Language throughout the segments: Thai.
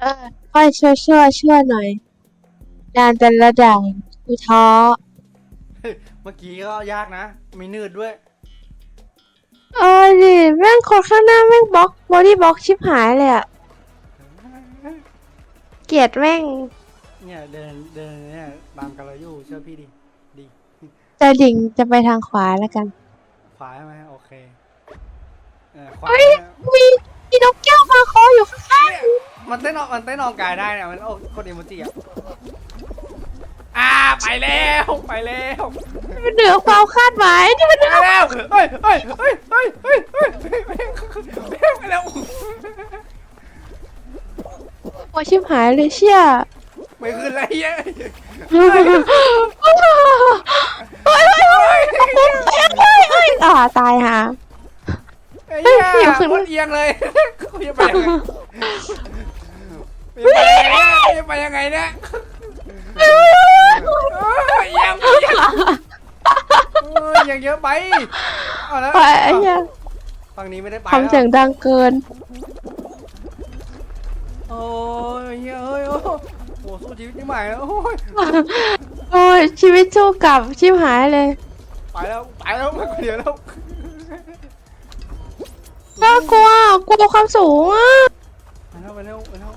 เออ ค่อยช่วยช่วยช่วยหน่อยด่านแต่ละด่านกูท้อเมื่อกี้ก็ยากนะ มีนืดด้วย เออดิแม่งคนข้างหน้าแม่งบล็อกบอดี้บล็อกชิบหายเลยอะเกลียดแม่ง เนี่ยเดินเดินเนี่ยตามกันเราอยู่เชื่อพี่ดิดีจะดิ่งจะไปทางขวาแล้วกัน ขวาใช่ไหมโอเคเออขวาเฮ้ยมีมีนกแก้วมาคออยู่ข้าง มันเต้นออกมันเต้นออกกายได้เนี่ยมันโอ้กดอิโมจิอะอ่าไปแล้วไปแล้วๆมันเหนือความคาดหมายนี่มันเหนืไปอแล้วเฮ้ยเฮ้ยเฮ้ยเฮ้ยเฮ้ยเฮ้ยไปแล้วโอ้ชิบหายเลยเชี่ยไม่ขึ้นอะไรเงี้ยเฮ้ยเฮ้ยเฮ้ยเฮ้ยเฮ้ยเฮ้ยเฮ้ยอ่าตายฮะไอ้เหี้ยเฮ้ยเดี๋ยวขึ้นโคตรเอียงเลยเขาจะไป ยังไงจะไปยังไงเนี่ยเอ้ยเอียงเอียงเอ้ยยังเยอะไปเอาล้วไปไอ้เหี้ยฝั่งนี้ไม่ได้ไปทำเสียงดังเกิน โอ้ยเฮ้ยเฮ้ยโอ้โหสู้ชีวิตนี่ใหม่แล้วโอ้ยโอ้ยชีวิตสู้กลับชิบหายเลยไปแล้วไปแล้วมาคนเดียวแล้วน่ากลัวกลัวความสูงอะไปแล้วไปแล้วไปแล้ว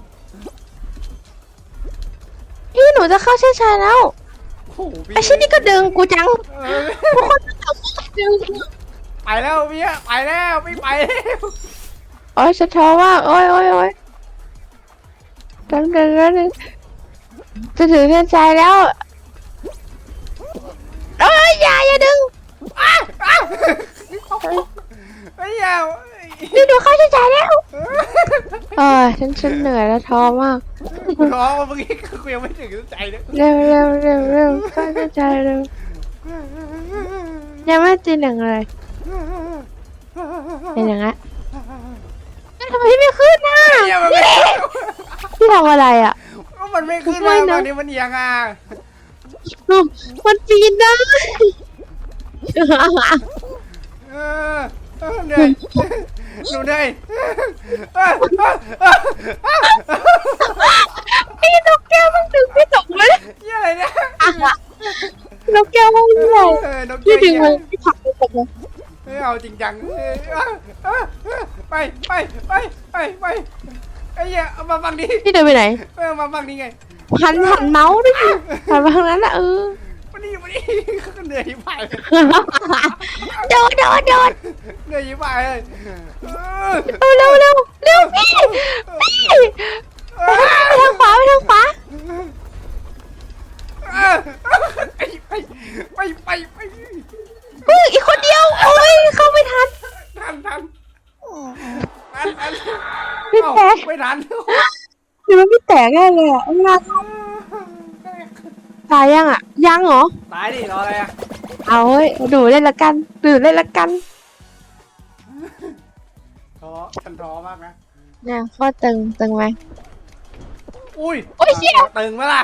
พี่หนูจะเข้าเส้นชัยแล้วโอ้โหพี่ไอ้ชิ้นนี้ก็ดึงกูจังเออทุกคนดึงไปแล้วพี่อะไปแล้วไม่ไปแล้วโอ้ยสะท้อมากโอ้ยโอ้ยโอ้ยดังดึงแล้วนึงจะถึงเส้นชัยแล้วเอ้ยอย่าอย่าดึงอ้าวอ้าวไอ้เหี้ยนี่หนูเข้าเส้นชัยแล้วเออฉันฉันเหนื่อยแล้วท้อมาก กูท้องเมื่อกี้กูยังไม่ถึงใจเลยเร็วเร็วเร็วเร็วเข้าเส้นชัยเร็วยังไม่ตีหนึ่งเลยเป็นอย่างนั้ทำไมไม่ขึ้นน่ะพี่ทำอะไรอะมันไม่ขึ้นมาไม่นะตอนนี้มันเอียงอะมันปีนได้เออเนื่ย หนูเหนื่อยเออเออเออพี่นกแก้วมันดึงพี่ตกเลยเหี้ยอะไรเนี่ยนกแก้วมันใหญ่เออนกพี่เกี้ดึงยมันพี่ผลักมันตกเลยไม่เอาจริงจังเออเออเออเออไปไปไปไปไปไอ้เหี้ยเอามาฟังดิพี่เดินไปไหนเออมาฟังดิไงหันหันเมาส์ดิหันไปทางนั้นแหละเออมา นี่มานี่เหนื่อยยิ่งไปโดดโดดโดดเหนื่อยยิ่งไปเลยเออเร็วเร็วเร็วเร็วพี่พี่ไปทางขวาไปทางขวาเออไปไปไปไปเฮ้ยอีกคนเดียวโอ้ยเข้าไม่ทันทันทันทันทันพี่เอ้าแป๊ะไม่ทันหรือมันไม่แตกได้เลยอะเวลาตายยังอะ ยังเหรอ ตายดิรออะไรอะเอาเฮ้ยดูเล่นละกันดูเล่นละกันท้อฉันท้อมากนะเนี่ยข้อตึงตึงไหม อุ้ยโอ้ยเชี่ย ตึงไหมล่ะ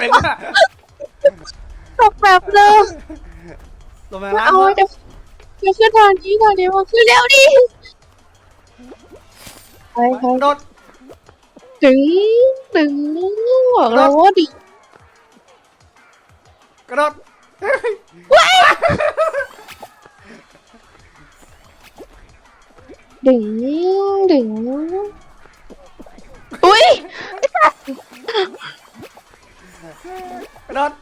ตึงไหมล่ะตกแบบเลยลงมามาล้างเอารถจะจะขึ้นทางนี้ทางนี้มาขึ้นเร็วดิไปไปโดดตึงตึงบอกเราว่าดิก ระโดดดึงดึงอุ้ยกระโดด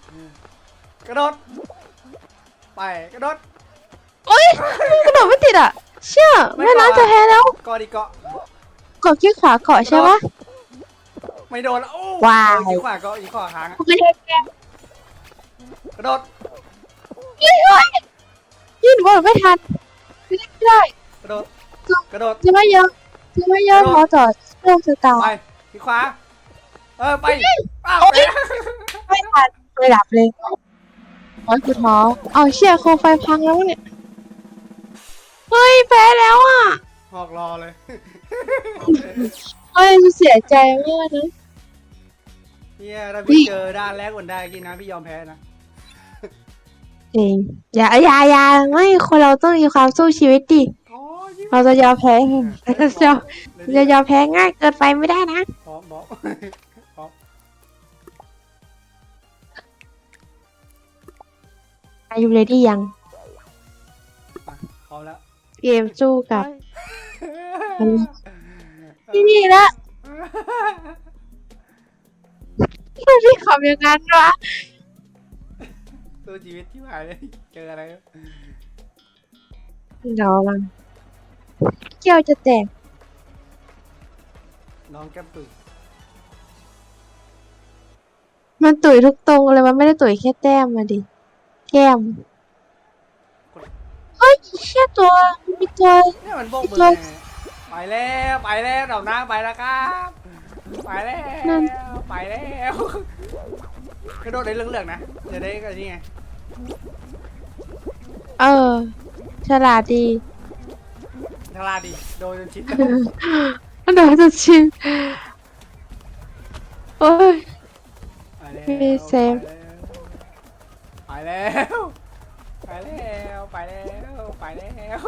กระโดดไปกระโดดอุ้ยกระโดดไม่ติดอะ เชื่อแม่น้ำจะแพ้แล้วเกาะดิเกาะกดคลิกขวาเกาะใช่ปะไม่โดนแล้วโอ้ว้าวอีกขวาเกาะอีกขวาค้างอะไม่ได้แกก ระโดดเฮ้ยเฮ้ยยืนบอลไม่ทันไม่ได้กระโดดกระโดดจะไม่เยอะจะไม่เยอะพอจอดเริ่มสตาร์ไปอีกขวาเออไปอ้าวโอ๊ไปยไม่ทันไปดับเลยโอ้ยกูท้อเอาเชี่ยโคมไฟพังแล้วเนี่ยเฮ้ยแพ้แล้วอะหอกรอเลยเฮ้ยเสียใจมากนะเฮียถ้าพี่เจอด้านแรกบนได้กินนะพี่ยอมแพ้นะ จริงอย่าอย่าอย่าไม่คนเราต้องมีความสู้ชีวิตดิโอ้ยเราจะยอมแพ้เราจะเราจะยอมแพ้ง่ายเกินไปไม่ได้นะ พร้อมบอกพร้อมอายุเลดี้ยังมาพร้อมแล้วเกมสู้กับที่นี่ละพี่ขำอย่างนั้นวะ ตัวชีวิตที่ผ่านเลยเจออะไรเดี๋ยวลังเกี่ยวจะแตกน้องแก้มตุ๋ยมันตุ๋ยทุกตรงเลยมันไม่ได้ตุ๋ยแค่แต้มมาดิแก้มเฮ้ยเชี่ยตัวมีตัวเนี่ยมันโบกมือลงไงไปแล้วไปแล้วดอกนางไปแล้วครับไปแล้วนั่นไปแล้วกระโดดในเรื่องๆนะจะได้กันนี่ไง เออ ฉลาดดี ทาราดีโดนจนชิดอันดับจะชิมโอ้ย ไปแล้วพี่เซฟ ไปแล้ว ไปแล้ว ไปแล้ว ไปแล้ว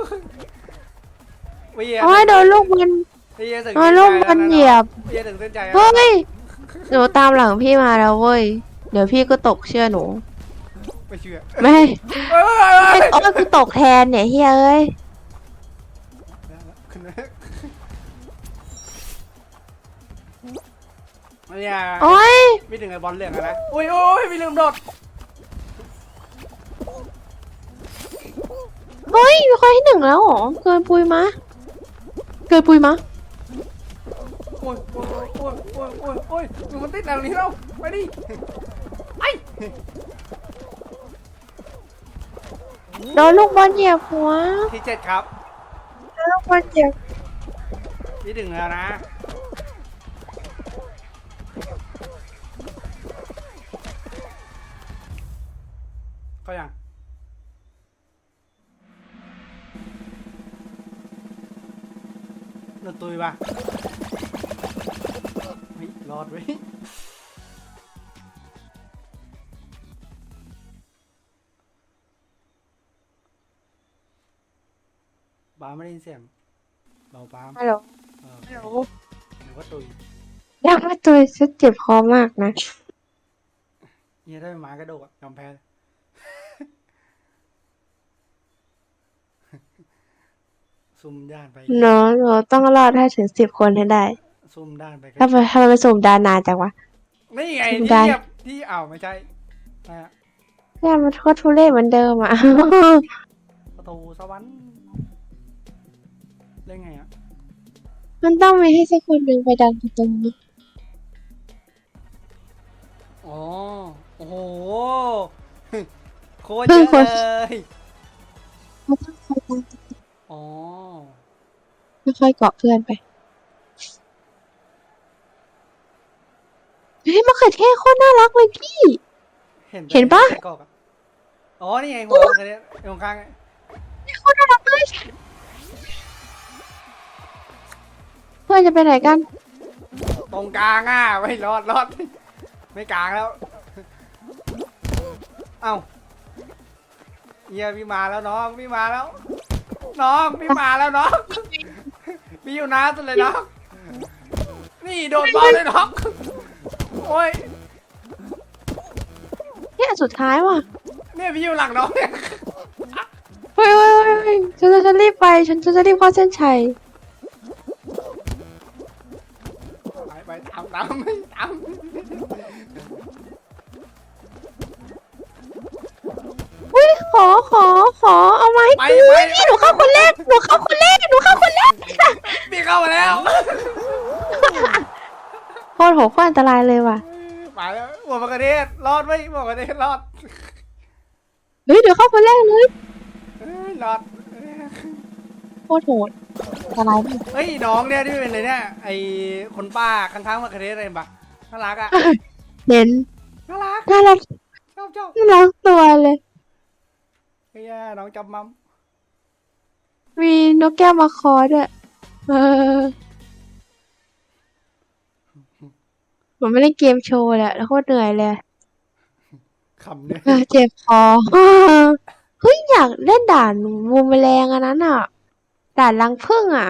วิ่งโอ้ยโดนลูกมันพี่จะถึงโดนลูกมันเหยียบพี่จะถึงเส้นใจแล้วเฮ้ย หนูตามหลังพี่มาแล้วเว้ย เดี๋ยวพี่ก็ตกเชื่อหนู ไม่เชื่อไม่เอ้ยไม่โอ้ยกูตกแทนเนี่ยเฮ้ยเอ้ยขึ้นมาเนี่ยโอ้ยไม่ถึงไอ้บอลเหลืองอะนะอุ้ยโอ้ยไม่ลืมโดดเฮ้ยมีคนที่หนึ่งแล้วเหรอเกินปุยมะเกินปุยมะโอ้ยโอ้ยโอ้ยโอ้ยโอ้ยโอ้ยมันติดแบบนี้แล้วไปดิไอ้ โดนลูกบอลเหยียบหัวที่เจ็ดครับโดนลูกบอลเหยียบพี่ถึงแล้วนะก็ยังโดนตุยป่ะเฮ้ยรอดเว้ ยบ้าไม่ได้ยินเสียงเบาปามฮัลโหลเออฮัลโหลหรือว่าตุยอยากมาตัวฉันเจ็บคอมากนะ เนี่ยถ้าเป็นหมากระโดดอะยอมแพ้ซุ่มด้านไปเนาะเราต้องรอดให้ถึงสิบคนให้ได้ซุ่มด้านไปถ้าไปถ้าไปสุ่มดานานจังวะ นี่ไงซุ่มที่ด้านเหยียบที่อ้าวไม่ใช่นะฮะเนี่ยมันโคตรทุเรศเหมือนเดิมอะ ประตูสวรรค์ เล่นไงอะ มันต้องมีให้สักคนหนึ่งไปดันประตูนะอ๋อ โอ้โห โคตรเยอะเลยเขาต้องคอยดันประตูอ๋อไม่ค่อยเกาะเพื่อนไปเฮ้ยมะเขือเทศโคตรน่ารักเลยพี่ เห็นเห็นปะไส้กรอกออ๋อ นี่ไงหัวมันเนี่ยตรงกลางไงโคตรน่ารักเลย พื่อนจะไปไหนกัน ตรงกลางอะไม่รอดรอด ไม่กลางแล้ว เอ้าเฮียพี่มาแล้วน้องพี่มาแล้ว น้องพี่มาแล้วน้องพี่อยู่นะสุดเลยน้องนี่โดนบอลเลยน้องโอ้ยเนี่ยสุดท้ายว่ะเนี่ยพี่อยู่หลังน้องเนี่ยเฮ้ยเฮ้ยเฮ้ยเฮ้ยฉันจะฉันรีบไป ฉันจะจะรีบเข้าเส้นชัย ตามตามตามอุ้ยขอขอขอเอามาให้ไปกูไปนี่หนูเข้าคนแรกหนูเข้าคนแรกหนูเข้าคนแรกพี่เข้ามาแล้วโคตรโหโคตรอันตรายเลยว่ะไปแล้วหัวกระเทศรอดไหมหัวกระเทศรอดเฮ้ยเดี๋ยวเข้าคนแรกเลยเอ้ยรอดโคตรโหด อันตรายมากเฮ้ยน้องเนี่ยที่เป็นเลยเนี่ยไอคนป้าข้างๆมะกระเทศอะไรปะน่ารักอะเห็นน่ารักน่ารักชอบชอบน่ารักตัวเลยเฮ้ยน้องจำมัมมีนกแก้วมาคอด้วยเออผมไม่ได้เกมโชว์แหละแล้วโคตรเหนื่อยเลยขำเนี่ยเออเจ็บคอเออเฮ้ยอยากเล่นด่านบูมแมลงอันนั้นอะ ด่านรังผึ้งอะ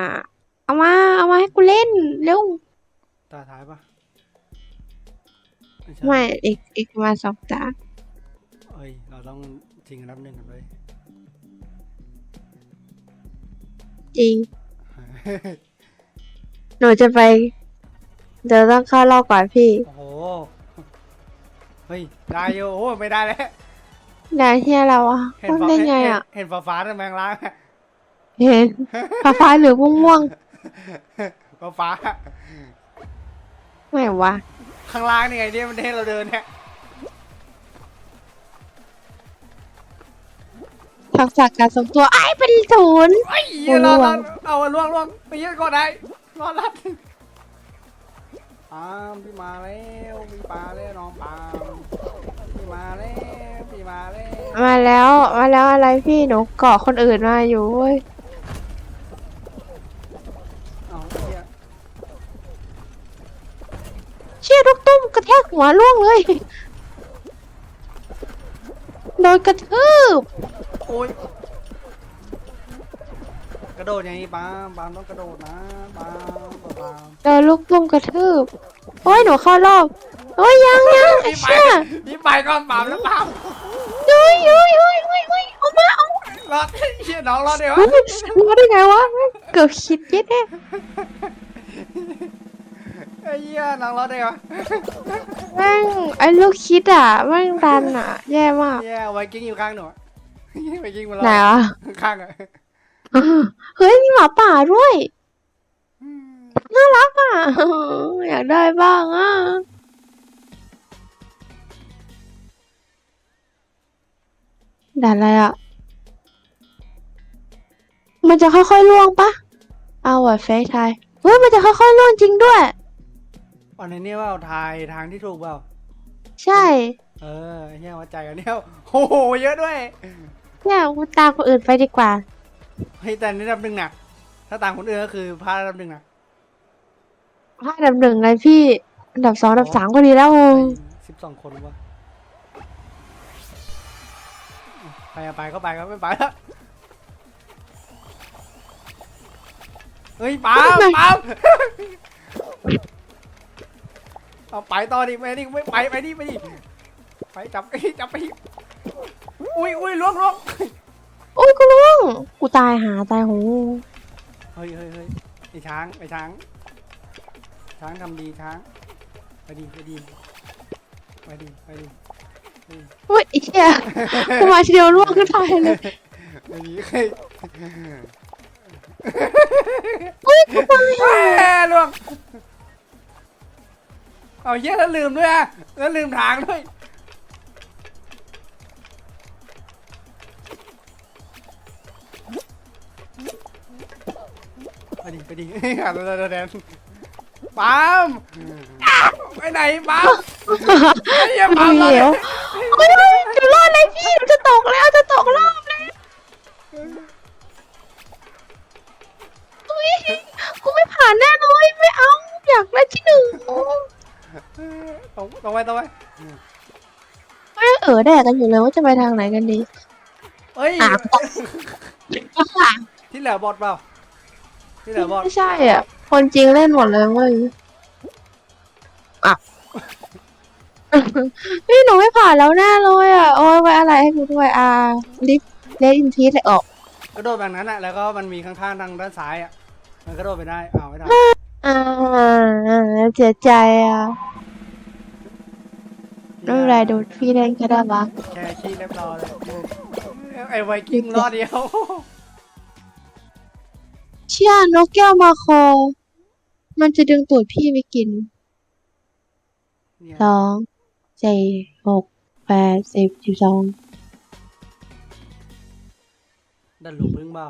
เอามา เอามาให้กูเล่นเร็วตาท้ายปะใช่ไม่อีกอีกประมาณสองตาเอ้ย เราต้องชิงอันดับหนึ่งกันเลย จริง หนูจะไป เดี๋ยวต้องเข้ารอบก่อนพี่ โอ้โห เฮ้ย ได้อยู่โอ้ไม่ได้แล้วได้ที่เราอะเห็นต้องฟ้าได้เห็นไงเห็นอะ เห็นฟ้าฟ้าๆทำไมข้างล่าง เห็นฟ้าฟ้าหรือม่วงม่วงฟ้าฟ้าๆไม่วะๆข้างล่างนี่ไงเนี่ยมันให้เราเดินเนี่ยทักษะการทรงตัวไอ้ายเป็นศูนย์ ไอ้เหี้ยรอดล่รวองดเอาล่วงล่วงไปเหี้ยก็ได้รอดรัดปามพี่มาแล้วพี่มาแล้วน้องปามพี่มาแล้วพี่มาแล้ว มาแล้ว มาแล้วอะไรพี่หนูเกาะคนอื่นมาอยู่เว้ย เอาไอ้เหี้ย เชี่ยลูกตุ้มกระแทกหัวล่วงเลยโดนกระทืบโอ้ยกระโดดอย่างนี้ปามปามต้องกระโดดนะปามปามโดนลูกตุ้มกระทืบโอ้ยหนูเข้ารอบโอ้ยยังยังไอ้พี่ไปเชี่ยพี่ไปก่อนปามแล้วปามยุยยุยยุยยุยยุยเอามาเอารอดเหี้ยน้องรอดเดี๋ยวเฮ้ยรู้ได้ไงวะเกือบคิดเย็ดแน่ไอ้เหี้ยน้องรอดเดี๋ยวแม่งไอ้ลูกคิดอะแม่งดันอะ แย่มากเหี้ยไวกิ้งอยู่ข้างหนูอะไวกิ้งมาไหนแล้ววะข้างอะเฮ้ยมีหมาป่าด้วยน่ารักอะอยากได้บ้างอะด่านอะไรอะ มันจะค่อยๆล่วงปะ เอาว่ะเฟซไทยเฮ้ย มันจะค่อยๆล่วงจริงด้วย อันนี้เนี่ยว่าเอาทายทางที่ถูกเปล่า ใช่ เออไอ้เหี้ยวัดใจกันเนี่ยโอ้โหเยอะด้วยเนี่ยกูตามคนอื่นไปดีกว่าเฮ้ยแต่อันนี่ดับหนึ่งหนัก ถ้าต่างคนอื่นก็คือพลาดดับหนึ่งหนักถ้าอันดับหนึ่งเลยพี่อันดับสองอันดับสามก็ดีแล้วสิบสองคนวะไปอะไปก็ไปก็ไม่ไปแล้วเฮ้ยปาล์มปาล์ม เอาไปต่อดิไปดิไม่ไปไปดิไปดิไปจับไอ้จับไปอุ้ยอุ้ยล่วงล่วงโอ้ยกูล่วงกูตายหาตายโหเฮ้ยเฮ้ยเฮ้ยไอ้ช้างไอ้ช้าง ช้างทำดีช้างไปดีไปดีไปดีไปดีไปดีเฮ้ยไอ้เหี้ยกูมาทีเดียวล่วงขึ้นไปเลยไปดีเฮ้ยเฮ้ยกูตายเฮ้ยล่วง เอาเหี้ยแล้วลืมด้วยอะแล้วลืมทางด้วย ไปดีไปดีหาตัวแดนปาล์มไปไหนปาล์มไอ้เหี้ยปาล์มเดี๋ยวเฮ้ยจะรอดเลยพี่หนูจะตกแล้วจะตกรอบแล้วเฮ้ยกูไม่ผ่านแน่เลยไม่เอาอยากได้ที่หนึ่ง ตรงตรงไปตรงไปไม่เออแดกกันอยู่เลยว่าจะไปทางไหนกันดีเฮ้ย อะที่เหลือบอดเปล่า ที่เหลือบอดไม่ใช่อะ คนจริงเล่นหมดเลยเว้ยอะพี่หนูไม่ผ่านแล้วแน่เลยอะ โอ้ยไว้อะไรให้กูด้วยอะลิฟเลดอินทีสออก กระโดดแบบนั้นอะแล้วก็มันมีข้างๆทางด้านซ้ายอะมันกระโดดไปได้อ้าวไม่ได้อ่า เสียใจอะไม่เป็นไรดูพี่เล่นก็ได้บ้างแค่ขี้เรียบร้อยเลยไอ้ไวกิ้งรอดเดียว เชี่ยนกแก้วมาคอ มันจะดึงตูดพี่ไปกินเนี่ยสองสี่หกแปดสิบสิบสองดันหลุมพึ่งเปล่า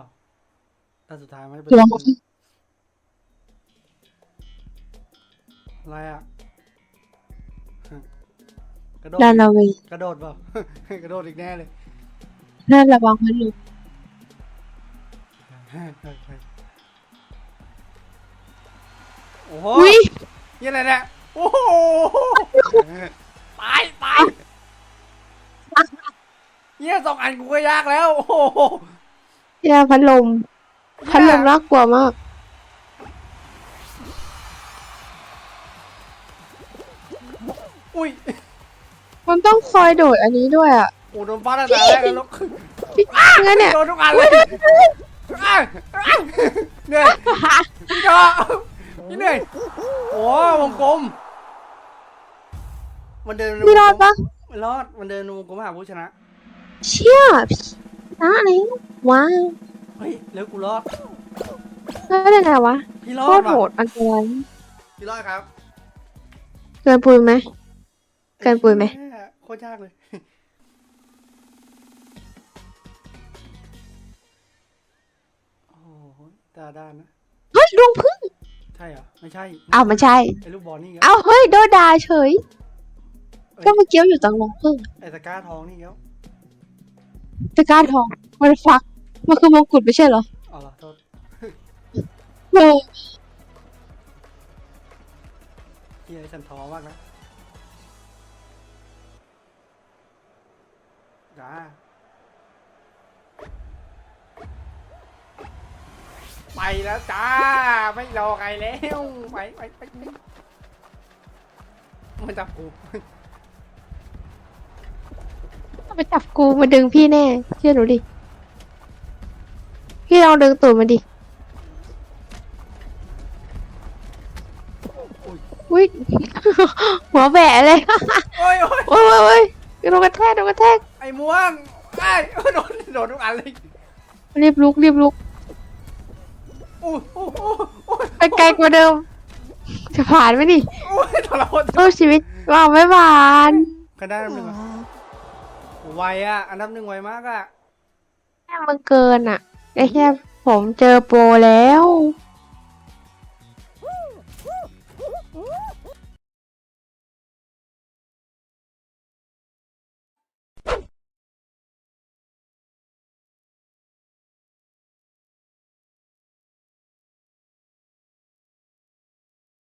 แต่สุดท้ายไม่เป็น องอะไรอะกระโดดลานาวีกระโดดเปล่า กระโดดอีกแน่เลยน่าระวังมันลูกโอ้โหอุ้ยนี่อะไรเนี่ยโอ้โหตายตายเนี่ยสองอันกูก็ยากแล้ว โอ้โหยาพัดลมพัดลมน่ากลัวมาก มันต้องคอยโดดอันนี้ด้วยอะโอ้โดนฟาดตั้งแต่แรกแล้วนกพี่งั้นเนี่ยโดนทุกอันเลยอ้าวอ้าวเหนื่อยพี่จอพี่เหนื่อยโอ้วงกลม มันเดินในวงกลพี่รอดปะไม่รอดมันเดินในวงกลมหาผู้ชนะ เชี่ยพี่นะอะไรว้าวเฮ้ยแล้วกูรอดแล้วได้ไงวะพี่รอโคดตรโหว่ะดอันตรายพี่รอดครับ เกินปุยไหมเกินปุยไหมเยโค ตรยากเลย โอ้โหตาด้านนะ เฮ้ยดวงพึ่งใช่เหรอ ไม่ใช่อ้าวไม่ใช่ไอ้ลูกบอลนี่ครับ อ้าวเฮ้ยโดนด่าเฉย เอ้ย ก็เมื่อกี้อยู่ตรงดวงพึ่งไอ้ตะกร้าทองนี่ครับตะกร้าทองมันฟักมันคือมงกุฎไม่ใช่เหรอเอาล่ะโทษเออเฮียฉันท้อมากนะ จ้า ไปแล้วจ้า ไม่รอใครแล้ว ไปไปไปไปมันจับกูไปจับกูมาดึงพี่แน่ เชื่อหนูดิ พี่ลองดึงตูดมันดิอุ้ยหัวแบะเลยโอ้ยโอ้ยโอ้ยโอ้ยโอ้ยโดนกระแทกโดนกระแทก ไอ้ม่วงไอ้ยโดนโดนทุกอันเลยรีบลุกรีบลุกโอ้ยโอ้ยโอ้ยโอ้ยไปไกลกว่าเดิม จะผ่านไหมนี่โอ้ยทรมานสู้ชีวิตว่าวไม่ผ่านกันได้อันดับหนึ่งอะไวอะอันดับหนึ่งไวมากอะแค่มันเกินอะไอ้แค่ผมเจอโปรแล้ว